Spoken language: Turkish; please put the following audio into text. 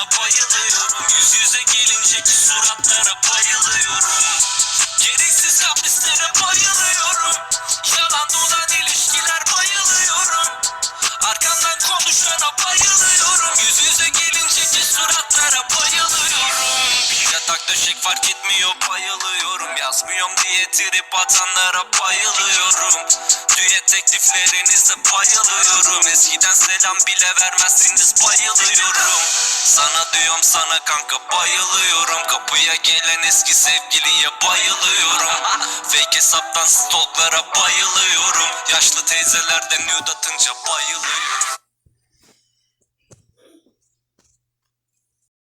konuşana bayılıyorum. Yüz yüze gelinceki suratlara bayılıyorum. Gereksiz kaprislere bayılıyorum. Yalan dolan ilişkiler bayılıyorum. Arkamdan konuşana bayılıyorum. Yüz yüze gelinceki suratlara bayılıyorum. Yatak döşek fark etmiyor bayılıyorum. Yazmıyorum diye trip atanlara bayılıyorum. Düet tekliflerinize bayılıyorum. Eskiden selam bile vermezsiniz bayılıyorum. Sana diyorum sana kanka bayılıyorum. Kapıya gelen eski sevgiliye bayılıyorum. Fake hesaptan stalklara bayılıyorum. Yaşlı teyzelerden nude atınca bayılıyorum.